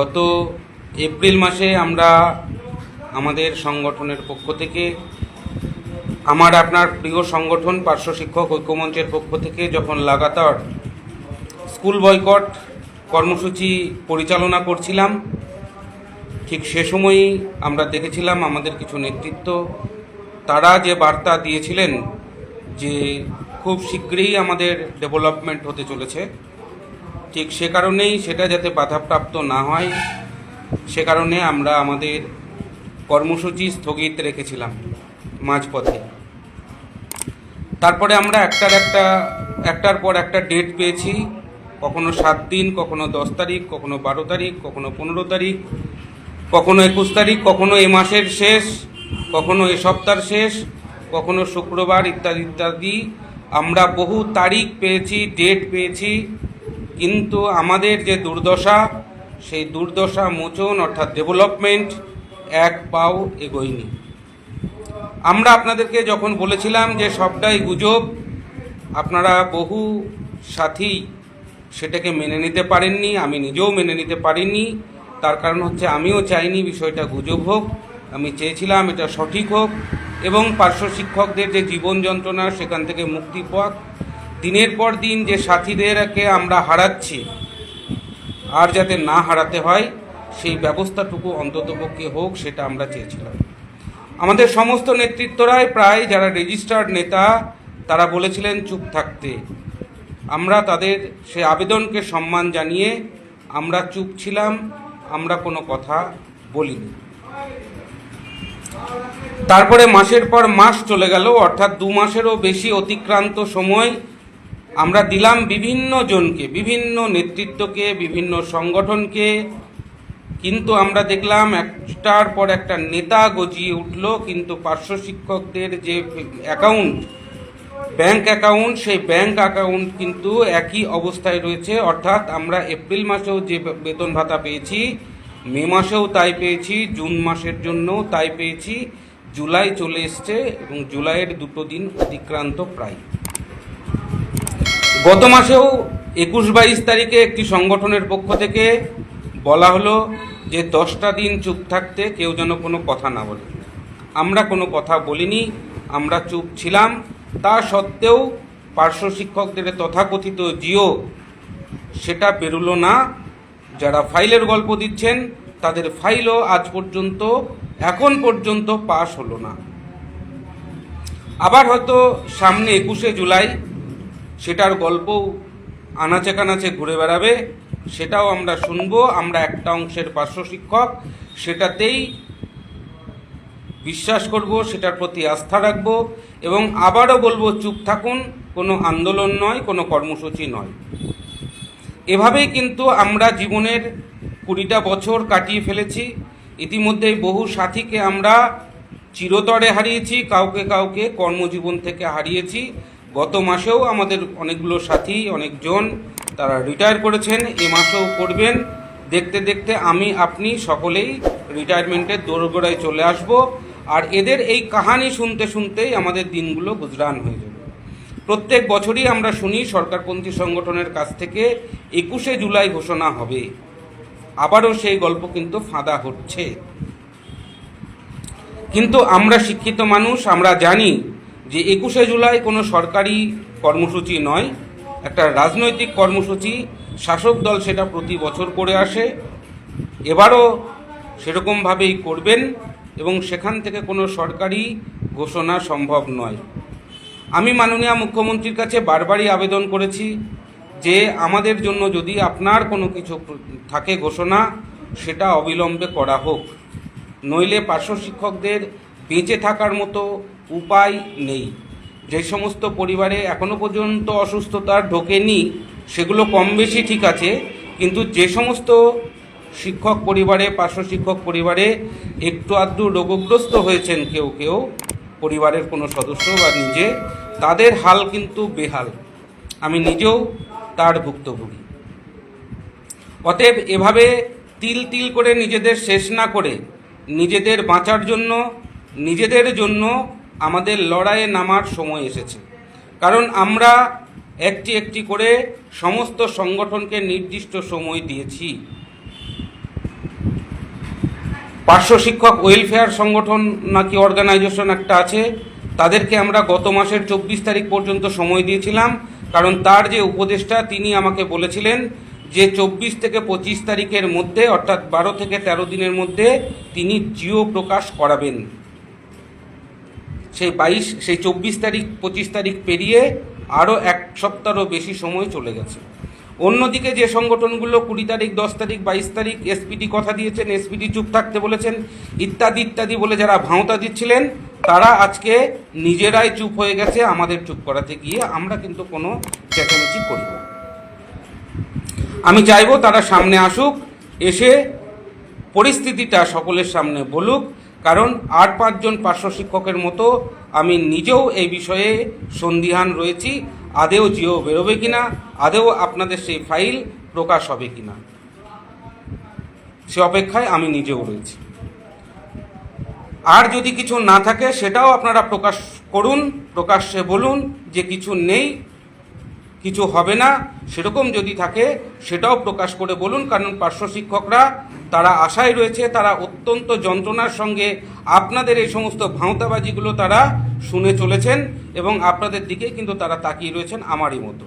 গত এপ্রিল মাসে আমরা আমাদের সংগঠনের পক্ষ থেকে, আমার আপনার প্রিয় সংগঠন পার্শ্ব শিক্ষক ঐক্যমঞ্চের পক্ষ থেকে যখন লাগাতার স্কুল বয়কট কর্মসূচি পরিচালনা করছিলাম, ঠিক সে সময়ই আমরা দেখেছিলাম আমাদের কিছু নেতৃত্ব, তারা যে বার্তা দিয়েছিলেন যে খুব শীঘ্রই আমাদের ডেভেলপমেন্ট হতে চলেছে। ঠিক সে কারণেই সেটা যাতে বাধাপ্রাপ্ত না হয়, সে কারণে আমরা আমাদের কর্মসূচি স্থগিত রেখেছিলাম মাঝপথে। তারপরে আমরা একটার একটা, একটার পর একটা ডেট পেয়েছি, কখনো সাত দিন, কখনো দশ তারিখ, কখনো বারো তারিখ, কখনো পনেরো তারিখ, কখনো একুশ তারিখ, কখনো এ মাসের শেষ, কখনো এ সপ্তাহের শেষ, কখনো শুক্রবার ইত্যাদি ইত্যাদি। আমরা বহু তারিখ পেয়েছি ডেট পেয়েছি কিন্তু আমাদের যে দুর্দশা, সেই দুর্দশা মোচন অর্থাৎ ডেভেলপমেন্ট এক পাও এগোয়নি। আমরা আপনাদেরকে যখন বলেছিলাম যে সবটাই গুজব, আপনারা বহু সাথী সেটাকে মেনে নিতে পারেননি, আমি নিজেও মেনে নিতে পারিনি। তার কারণ হচ্ছে আমিও চাইনি বিষয়টা গুজব হোক, আমি চেয়েছিলাম এটা সঠিক হোক এবং পার্শ্ব শিক্ষকদের যে জীবন যন্ত্রণা, সেখান থেকে মুক্তি পাক। দিনের পর দিন যে সাথীদেরকে আমরা হারাচ্ছি আর যাতে না হারাতে হয়, সেই ব্যবস্থাটুকু অন্ততপক্ষে হোক, সেটা আমরা চেয়েছিলাম। আমাদের সমস্ত নেতৃত্বরাই প্রায় যারা রেজিস্টার্ড নেতা, তারা বলেছিলেন, চুপ থাকতে। আমরা তাদের সে আবেদনকে সম্মান জানিয়ে আমরা চুপ ছিলাম, আমরা কোনো কথা বলিনি। তারপরে মাসের পর মাস চলে গেল, অর্থাৎ দু মাসেরও বেশি অতিক্রান্ত সময় আমরা দিলাম বিভিন্ন জনকে, বিভিন্ন নেতৃত্বকে, বিভিন্ন সংগঠনকে। কিন্তু আমরা দেখলাম একটার পর একটা নেতা গজিয়ে উঠল, কিন্তু পার্শ্ব শিক্ষকদের যে অ্যাকাউন্ট ব্যাংক অ্যাকাউন্ট সেই ব্যাংক অ্যাকাউন্ট কিন্তু একই অবস্থায় রয়েছে। অর্থাৎ আমরা এপ্রিল মাসেও যে বেতন ভাতা পেয়েছি, মে মাসেও তাই পেয়েছি, জুন মাসের জন্যও তাই পেয়েছি। জুলাই চলে এসছে এবং জুলাইয়ের দুটো দিন অতিক্রান্ত প্রায়। গত মাসেও একুশ বাইশ তারিখে একটি সংগঠনের পক্ষ থেকে বলা হলো যে দশটা দিন চুপ থাকতে কেউ যেন কোনো কথা না বলে। আমরা কোনো কথা বলিনি, আমরা চুপ ছিলাম। তা সত্ত্বেও পার্শ্ব শিক্ষকদের তথাকথিত জিও সেটা বেরোলো না। যারা ফাইলের গল্প দিচ্ছেন, তাদের ফাইলও আজ পর্যন্ত, এখন পর্যন্ত পাশ হলো না। আবার হয়তো সামনে একুশে জুলাই সেটার গল্প আনাচে কানাচে ঘুরে বেড়াবে, সেটাও আমরা শুনব, আমরা একটা অংশের পার্শ্ব শিক্ষক, সেটাতেই বিশ্বাস করব, সেটার প্রতি আস্থা রাখব এবং আবারও বলব, চুপ থাকুন, কোনো আন্দোলন নয়, কোনো কর্মসূচি নয়। এভাবেই কিন্তু আমরা জীবনের কুড়িটা বছর কাটিয়ে ফেলেছি। ইতিমধ্যেই বহু সাথীকে আমরা চিরতরে হারিয়েছি, কাউকে কাউকে কর্মজীবন থেকে হারিয়েছি। গত মাসেও আমাদের অনেকগুলো সাথী, অনেকজন তারা রিটায়ার করেছেন, এ মাসেও করবেন। দেখতে দেখতে আমি, আপনি সকলেই রিটায়ারমেন্টের দোরগোড়ায় চলে আসব। আর এদের এই কাহানি শুনতে শুনতেই আমাদের দিনগুলো গুজরান হয়ে যাবে। প্রত্যেক বছরই আমরা শুনি, সরকারপন্থী সংগঠনের কাছ থেকে একুশে জুলাই ঘোষণা হবে। আবারও সেই গল্প কিন্তু ফাঁদা হচ্ছে। কিন্তু আমরা শিক্ষিত মানুষ, আমরা জানি যে একুশে জুলাই কোনো সরকারি কর্মসূচি নয়, একটা রাজনৈতিক কর্মসূচি, শাসক দল সেটা প্রতি বছর করে আসে, এবারও সেরকমভাবেই করবেন এবং সেখান থেকে কোনো সরকারি ঘোষণা সম্ভব নয়। আমি মাননীয় মুখ্যমন্ত্রীর কাছে বারবারই আবেদন করেছি যে আমাদের জন্য যদি আপনার কোনো কিছু থাকে ঘোষণা, সেটা অবিলম্বে করা হোক। নইলে পার্শ্ব শিক্ষকদের বেঁচে থাকার মতো উপায় নেই। যে সমস্ত পরিবারে এখনও পর্যন্ত অসুস্থতার ঢোকেনি, সেগুলো কম বেশি ঠিক আছে, কিন্তু যে সমস্ত শিক্ষক পরিবারে, পার্শ্ব শিক্ষক পরিবারে একটু আধটু রোগগ্রস্ত হয়েছেন কেউ কেউ, পরিবারের কোনো সদস্য বা নিজে, তাদের হাল কিন্তু বেহাল। আমি নিজেও তার ভুক্তভোগী। অতএব এভাবে তিল তিল করে নিজেদের শেষ না করে নিজেদের বাঁচার জন্য, নিজেদের জন্য আমাদের লড়াইয়ে নামার সময় এসেছে। কারণ আমরা একটি একটি করে সমস্ত সংগঠনকে নির্দিষ্ট সময় দিয়েছি। পার্শ্ব শিক্ষক ওয়েলফেয়ার সংগঠন নাকি অর্গানাইজেশন একটা আছে, তাদেরকে আমরা গত মাসের চব্বিশ তারিখ পর্যন্ত সময় দিয়েছিলাম, কারণ তার যে উপদেষ্টা তিনি আমাকে বলেছিলেন যে চব্বিশ থেকে পঁচিশ তারিখের মধ্যে অর্থাৎ বারো থেকে তেরো দিনের মধ্যে তিনি জিও প্রকাশ করাবেন। সেই বাইশ, সেই চব্বিশ তারিখ, পঁচিশ তারিখ পেরিয়ে আরও এক সপ্তাহরও বেশি সময় চলে গেছে অন্যদিকে যে সংগঠনগুলো কুড়ি তারিখ, দশ তারিখ, বাইশ তারিখ, এসপিডি কথা দিয়েছেন, এসপিডি চুপ থাকতে বলেছেন, ইত্যাদি ইত্যাদি বলে যারা ভাঁওতা দিচ্ছিলেন, তারা আজকে নিজেরাই চুপ হয়ে গেছে, আমাদের চুপ করাতে গিয়ে আমরা কিন্তু কোনো চেঁচামেচি করি। আমি চাইব তারা সামনে আসুক, এসে পরিস্থিতিটা সকলের সামনে বলুক কারণ আট পাঁচজন পার্শ্ব শিক্ষকের মতো আমি নিজেও এই বিষয়ে সন্দিহান রয়েছি। আদেও জিও বেরোবে কিনা, আদেও আপনাদের সেই ফাইল প্রকাশ হবে কিনা, সে অপেক্ষায় আমি নিজেও রয়েছি। আর যদি কিছু না থাকে, সেটাও আপনারা প্রকাশ করুন, প্রকাশ্যে বলুন যে কিছু নেই। কিছু হবে না। সেরকম যদি থাকে, সেটাও প্রকাশ করে বলুন, কারণ পার্শ্ব শিক্ষকরা, তারা আশায় রয়েছে, তারা অত্যন্ত যন্ত্রণার সঙ্গে আপনাদের এই সমস্ত ভাঁওতাবাজিগুলো তারা শুনে চলেছেন এবং আপনাদের দিকে কিন্তু তারা তাকিয়ে রয়েছেন আমারই মতো।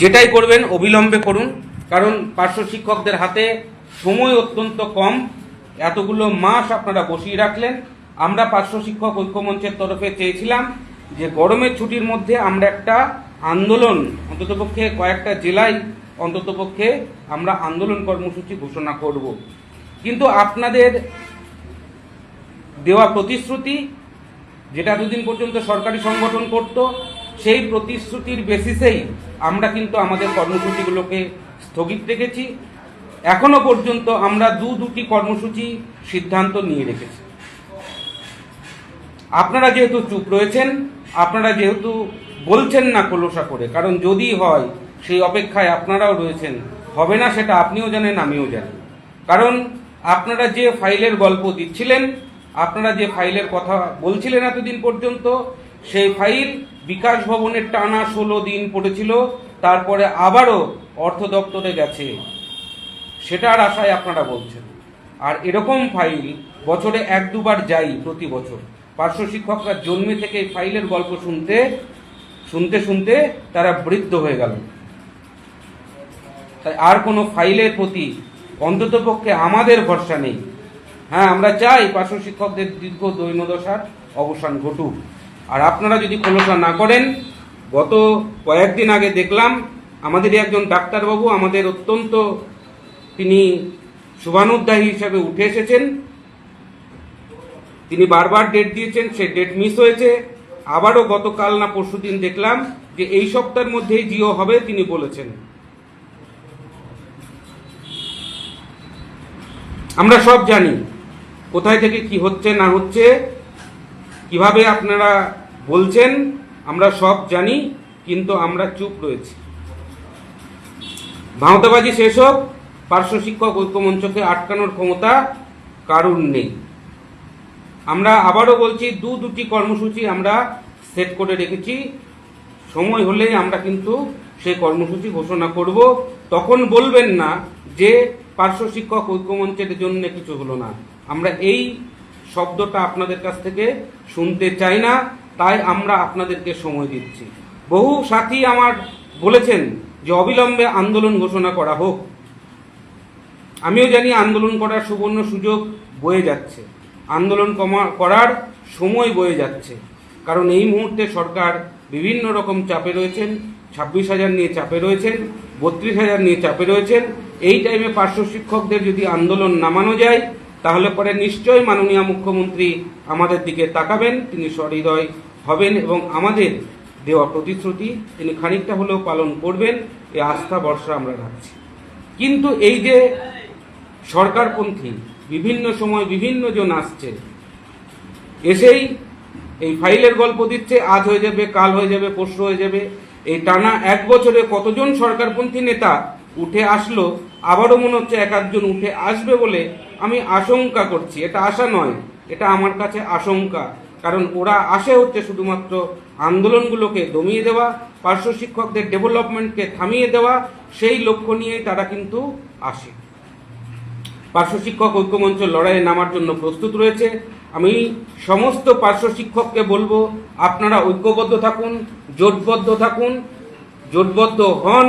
যেটাই করবেন, অবিলম্বে করুন, কারণ পার্শ্ব শিক্ষকদের হাতে সময় অত্যন্ত কম। এতগুলো মাস আপনারা বসিয়ে রাখলেন। আমরা পার্শ্ব শিক্ষক ঐক্যমঞ্চের তরফে চেয়েছিলাম যে গরমের ছুটির মধ্যে আমরা একটা আন্দোলন, অন্ততপক্ষে কয়েকটা জেলায় অন্ততপক্ষে আমরা আন্দোলন কর্মসূচি ঘোষণা করব। কিন্তু আপনাদের দেওয়া প্রতিশ্রুতি, যেটা দুদিন পর্যন্ত সরকারি সংগঠন করত, সেই প্রতিশ্রুতির বেসিসেই আমরা কিন্তু আমাদের কর্মসূচিগুলোকে স্থগিত রেখেছি। এখনও পর্যন্ত আমরা দু দুটি কর্মসূচি সিদ্ধান্ত নিয়ে রেখেছি। আপনারা যেহেতু চুপ রয়েছেন আপনারা যেহেতু বলছেন না খোলসা করে, কারণ যদি হয়, সেই অপেক্ষায় আপনারাও রয়েছেন, হবে না সেটা আপনিও জানেন, আমিও জানি। কারণ আপনারা যে ফাইলের গল্প দিচ্ছিলেন, আপনারা যে ফাইলের কথা বলছিলেন এতদিন পর্যন্ত, সেই ফাইল বিকাশ ভবনের টানা ষোলো দিন পড়েছিল, তারপরে আবারও অর্থ দপ্তরে গেছে। সেটার আশায় আপনারা বলছেন। আর এরকম ফাইল বছরে এক দুবার যাই প্রতি বছর। পার্শ্ব শিক্ষকরা জন্মে থেকে এই ফাইলের গল্প শুনতে শুনতে শুনতে তারা বৃদ্ধ হয়ে গেল। তাই আর কোনো ফাইলের প্রতি অন্ততপক্ষে আমাদের ভরসা নেই। হ্যাঁ আমরা চাই পার্শ্ব শিক্ষকদের দীর্ঘ দৈনদশার অবসান ঘটুক। আর আপনারা যদি খোলসা না করেন, গত কয়েকদিন আগে দেখলাম আমাদেরই একজন ডাক্তারবাবু আমাদের অত্যন্ত তিনি শুভানুদ্দায়ী হিসাবে উঠে এসেছেন। তিনি বারবার ডেট দিয়েছেন, সে ডেট মিস হয়েছে। আবারও গতকাল না পরশুদিন দেখলাম যে এই সপ্তাহের মধ্যেই জিও হবে তিনি বলেছেন। আমরা সব জানি কোথায় থেকে কি হচ্ছে, না হচ্ছে, কীভাবে আপনারা বলছেন, আমরা সব জানি, কিন্তু আমরা চুপ রয়েছি। ভাঁওতাবাজি শেষ হোক, পার্শ্ব শিক্ষক ঐক্যমঞ্চকে আটকানোর ক্ষমতা কারুর নেই। আমরা আবারও বলছি, দু দুটি কর্মসূচি আমরা সেট করে রেখেছি। সময় হলেই আমরা কিন্তু সেই কর্মসূচি ঘোষণা করব। তখন বলবেন না যে পার্শ্ব শিক্ষক ঐক্যমঞ্চের জন্য কিছু হলো না। আমরা এই শব্দটা আপনাদের কাছ থেকে শুনতে চাই না, তাই আমরা আপনাদেরকে সময় দিচ্ছি। বহু সাথী আমার বলেছেন যে অবিলম্বে আন্দোলন ঘোষণা করা হোক। আমিও জানি আন্দোলন করার সুবর্ণ সুযোগ বয়ে যাচ্ছে। আন্দোলন কমা- করার সময় বয়ে যাচ্ছে। কারণ এই মুহূর্তে সরকার বিভিন্ন রকম চাপে রয়েছেন, ছাব্বিশ হাজার নিয়ে চাপে রয়েছেন, বত্রিশ হাজার নিয়ে চাপে রয়েছেন। এই টাইমে পার্শ্ব শিক্ষকদের যদি আন্দোলন নামানো যায়, তাহলে পরে নিশ্চয়ই মাননীয় মুখ্যমন্ত্রী আমাদের দিকে তাকাবেন, তিনি সহৃদয় হবেন এবং আমাদের দেওয়া প্রতিশ্রুতি তিনি খানিকটা হলেও পালন করবেন এই আস্থা, ভরসা আমরা রাখছি। কিন্তু এই যে সরকারপন্থী বিভিন্ন সময় বিভিন্ন জন আসছে। এসেই এই ফাইলের গল্প দিচ্ছে, আজ হয়ে যাবে, কাল হয়ে যাবে, পরশু হয়ে যাবে। এই টানা এক বছরে কতজন সরকারপন্থী নেতা উঠে আসলো, আবারও মনে হচ্ছে এক একজন উঠে আসবে বলে আমি আশঙ্কা করছি। এটা আশা নয়, এটা আমার কাছে আশঙ্কা। কারণ ওরা আসে হচ্ছে শুধুমাত্র আন্দোলনগুলোকে দমিয়ে দেওয়া, পার্শ্ব শিক্ষকদের ডেভেলপমেন্টকে থামিয়ে দেওয়া, সেই লক্ষ্য নিয়েই তারা কিন্তু আসে। পার্শ্ব শিক্ষক ঐক্যমঞ্চ লড়াইয়ে নামার জন্য প্রস্তুত রয়েছে। আমি সমস্ত পার্শ্ব শিক্ষককে বলব, আপনারা ঐক্যবদ্ধ থাকুন, জোটবদ্ধ থাকুন, জোটবদ্ধ হন,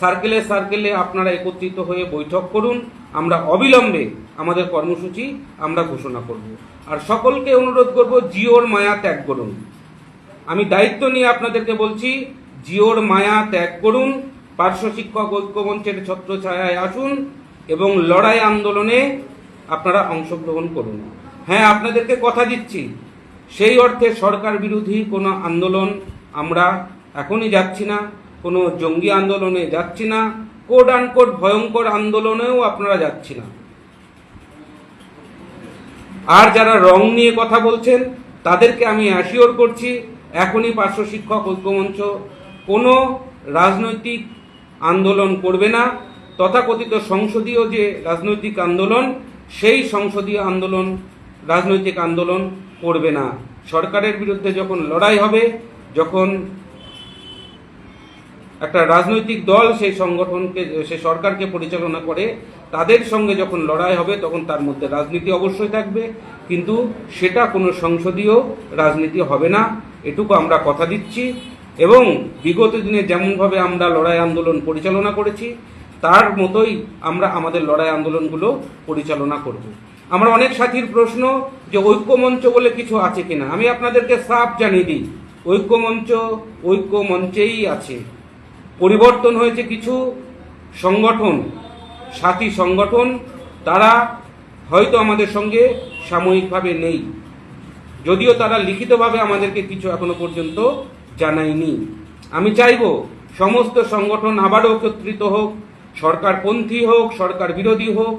সার্কেলে সার্কেলে আপনারা একত্রিত হয়ে বৈঠক করুন। আমরা অবিলম্বে আমাদের কর্মসূচি আমরা ঘোষণা করব। আর সকলকে অনুরোধ করব, জিওর মায়া ত্যাগ করুন। আমি দায়িত্ব নিয়ে আপনাদেরকে বলছি, জিওর মায়া ত্যাগ করুন, পার্শ্ব শিক্ষক ঐক্যমঞ্চের ছত্রছায়ায় আসুন এবং লড়াই আন্দোলনে আপনারা অংশগ্রহণ করুন। হ্যাঁ আপনাদেরকে কথা দিচ্ছি। সেই অর্থে সরকার বিরোধী কোনো আন্দোলন আমরা এখনই যাচ্ছি না, কোনো জঙ্গি আন্দোলনে যাচ্ছি না কোড আনকোড ভয়ঙ্কর আন্দোলনেও আপনারা যাচ্ছি না। আর যারা রং নিয়ে কথা বলছেন, তাদেরকে আমি অ্যাসিওর করছি, এখনই পার্শ্ব শিক্ষক ঐক্যমঞ্চ কোনো রাজনৈতিক আন্দোলন করবে না। তথাকথিত সংসদীয় যে রাজনৈতিক আন্দোলন, সেই সংসদীয় আন্দোলন, রাজনৈতিক আন্দোলন করবে না। সরকারের বিরুদ্ধে যখন লড়াই হবে, যখন একটা রাজনৈতিক দল সেই সংগঠনকে সে সরকারকে পরিচালনা করে, তাদের সঙ্গে যখন লড়াই হবে, তখন তার মধ্যে রাজনীতি অবশ্যই থাকবে। কিন্তু সেটা কোনো সংসদীয় রাজনীতি হবে না, এটুকু আমরা কথা দিচ্ছি। এবং বিগত দিনে যেমনভাবে আমরা লড়াই আন্দোলন পরিচালনা করেছি তার মতোই আমরা আমাদের লড়াই আন্দোলনগুলো পরিচালনা করব। আমরা অনেক সাথীর প্রশ্ন যে ঐক্যমঞ্চ বলে কিছু আছে কিনা। আমি আপনাদেরকে সাফ জানিয়ে দিই, ঐক্যমঞ্চ ঐক্যমঞ্চেই আছে। পরিবর্তন হয়েছে কিছু সংগঠন, সাথী সংগঠন, তারা হয়তো আমাদের সঙ্গে সাময়িকভাবে নেই। যদিও তারা লিখিতভাবে আমাদেরকে কিছু এখনও পর্যন্ত জানায়নি। আমি চাইব সমস্ত সংগঠন আবারও একত্রিত হোক সরকারপন্থী হোক সরকার বিরোধী হোক,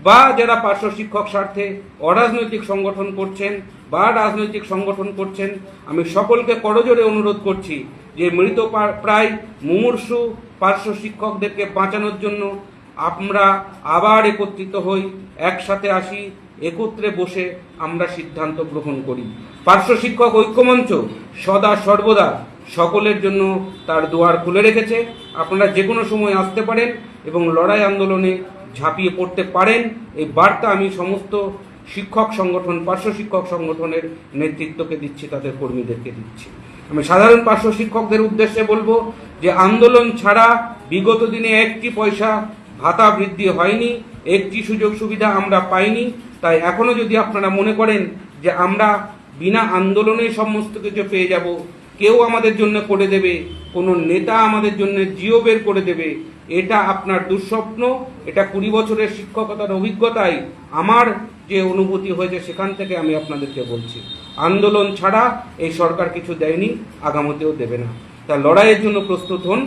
বা যারা পার্শ্ব শিক্ষক স্বার্থে অরাজনৈতিক সংগঠন করছেন, বা রাজনৈতিক সংগঠন করছেন, আমি সকলকে করজোরে অনুরোধ করছি যে মৃত প্রায় মুমূর্ষু পার্শ্ব শিক্ষকদেরকে বাঁচানোর জন্য আমরা আবার একত্রিত হই, একসাথে আসি, একত্রে বসে আমরা সিদ্ধান্ত গ্রহণ করি। পার্শ্ব শিক্ষক ঐক্যমঞ্চ সদা সর্বদা সকলের জন্য তার দুয়ার খুলে রেখেছে। আপনারা যে কোনো সময় আসতে পারেন এবং লড়াই আন্দোলনে ঝাঁপিয়ে পড়তে পারেন। এই বার্তা আমি সমস্ত শিক্ষক সংগঠন, পার্শ্ব শিক্ষক সংগঠনের নেতৃত্বকে দিচ্ছি, তাদের কর্মীদেরকে দিচ্ছি। আমি সাধারণ পার্শ্ব শিক্ষকদের উদ্দেশ্যে বলব যে আন্দোলন ছাড়া বিগত দিনে একটি পয়সা ভাতা বৃদ্ধি হয়নি, একটি সুযোগ সুবিধা আমরা পাইনি। তাই এখনও যদি আপনারা মনে করেন যে আমরা বিনা আন্দোলনে সমস্ত কিছু পেয়ে যাব কেউ আমাদের জন্য করে দেবে, কোনো নেতা আমাদের জন্য জিও বের করে দেবে। এটা আপনার দুঃস্বপ্ন, এটা কুড়ি বছরের শিক্ষকতার অভিজ্ঞতায় আমার যে অনুভূতি হয়েছে সেখান থেকে আমি আপনাদেরকে বলছি। আন্দোলন ছাড়া এই সরকার কিছু দেয়নি, আগামীতেও দেবে না। তা লড়াইয়ের জন্য প্রস্তুত হন।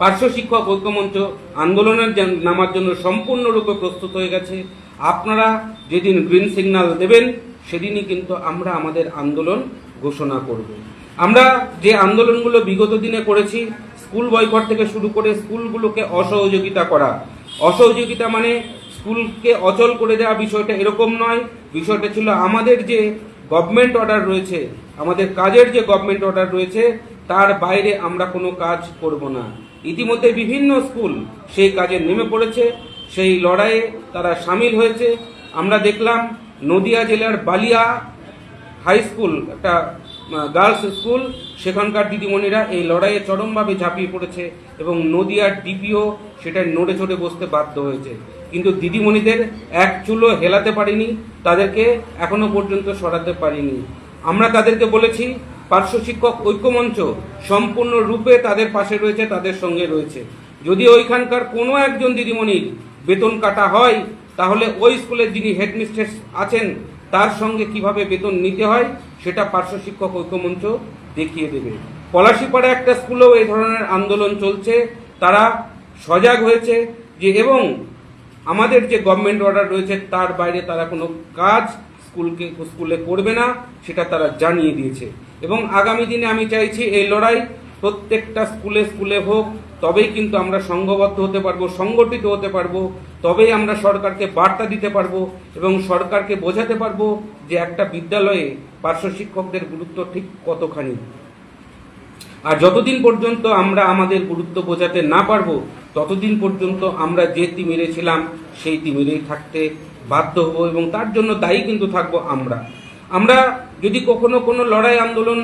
পার্শ্ব শিক্ষক ঐক্যমঞ্চ আন্দোলনের নামার জন্য সম্পূর্ণরূপে প্রস্তুত হয়ে গেছে। আপনারা যেদিন গ্রিন সিগন্যাল দেবেন, সেদিনই কিন্তু আমরা আমাদের আন্দোলন ঘোষণা করব। আমরা যে আন্দোলনগুলো বিগত দিনে করেছি, স্কুল বয়কট থেকে শুরু করে স্কুলগুলোকে অসহযোগিতা করা। অসহযোগিতা মানে স্কুলকে অচল করে দেওয়া বিষয়টা এরকম নয়। বিষয়টা ছিল আমাদের যে গভর্নমেন্ট অর্ডার রয়েছে, আমাদের কাজের যে গভর্নমেন্ট অর্ডার রয়েছে, তার বাইরে আমরা কোনো কাজ করব না। ইতিমধ্যে বিভিন্ন স্কুল সেই কাজে নেমে পড়েছে, সেই লড়াইয়ে তারা সামিল হয়েছে। আমরা দেখলাম নদিয়া জেলার বালিয়া হাই স্কুল, একটা গার্লস স্কুল, সেখানকার দিদিমণিরা এই লড়াইয়ে চরমভাবে ঝাঁপিয়ে পড়েছে এবং নদিয়ার ডিপিও সেটা নড়ে চড়ে বসতে বাধ্য হয়েছে। কিন্তু দিদিমণিদের এক চুলো হেলাতে পারিনি, তাদেরকে এখনও পর্যন্ত সরাতে পারিনি। আমরা তাদেরকে বলেছি, পার্শ্ব শিক্ষক ঐক্যমঞ্চ সম্পূর্ণ রূপে তাদের পাশে রয়েছে, তাদের সঙ্গে রয়েছে। যদি ওইখানকার কোনো একজন দিদিমণির বেতন কাটা হয়, তাহলে ওই স্কুলের যিনি হেডমিস্ট্রেস আছেন তার সঙ্গে কীভাবে বেতন নিতে হয় সেটা পার্শ্ব শিক্ষক ঐক্যমঞ্চ দেখিয়ে দেবে। পলাশিপাড়া একটা স্কুলেও এই ধরনের আন্দোলন চলছে। তারা সজাগ হয়েছে যে এবং আমাদের যে গভর্নমেন্ট অর্ডার রয়েছে তার বাইরে তারা কোনো কাজ স্কুলকে, স্কুলে করবে না, সেটা তারা জানিয়ে দিয়েছে। এবং আগামী দিনে আমি চাইছি এই লড়াই প্রত্যেকটা স্কুলে স্কুলে হোক, তবেই কিন্তু আমরা সংঘবদ্ধ হতে পারব, সংগঠিত হতে পারব, তবেই আমরা সরকারকে বার্তা দিতে পারব এবং সরকারকে বোঝাতে পারব যে একটা বিদ্যালয়ে পার্শ্ব শিক্ষকদের গুরুত্ব ঠিক কতখানি। আর যতদিন পর্যন্ত আমরা আমাদের গুরুত্ব বোঝাতে না পারব, ততদিন পর্যন্ত আমরা যে তিমিরে ছিলাম, সেই তিমিরেই থাকতে বাধ্য হব এবং তার জন্য দায়ী কিন্তু থাকব আমরা। আমরা যদি কখনো কোনো লড়াই আন্দোলন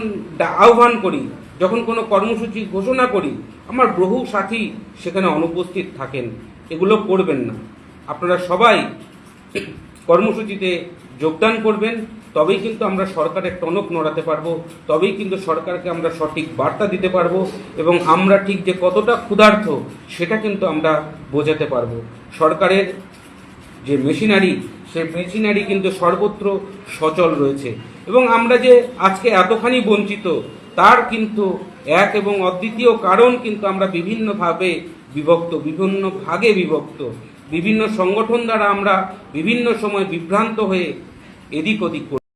আহ্বান করি যখন কোনো কর্মসূচি ঘোষণা করি, আমার বহু সাথী সেখানে অনুপস্থিত থাকেন। এগুলো করবেন না। আপনারা সবাই কর্মসূচিতে যোগদান করবেন, তবেই কিন্তু আমরা সরকারের টনক নড়াতে পারব, তবেই কিন্তু সরকারকে আমরা সঠিক বার্তা দিতে পারব এবং আমরা ঠিক যে কতটা ক্ষুধার্থ সেটা কিন্তু আমরা বোঝাতে পারব। সরকারের যে মেশিনারি সে মেশিনারি কিন্তু সর্বত্র সচল রয়েছে। এবং আমরা যে আজকে এতখানি বঞ্চিত তার কিন্তু এক এবং অদ্বিতীয় কারণ কিন্তু আমরা বিভিন্নভাবে বিভক্ত, বিভিন্ন ভাগে বিভক্ত বিভিন্ন সংগঠন দ্বারা আমরা বিভিন্ন সময় বিভ্রান্ত হয়ে এদিক ওদিক।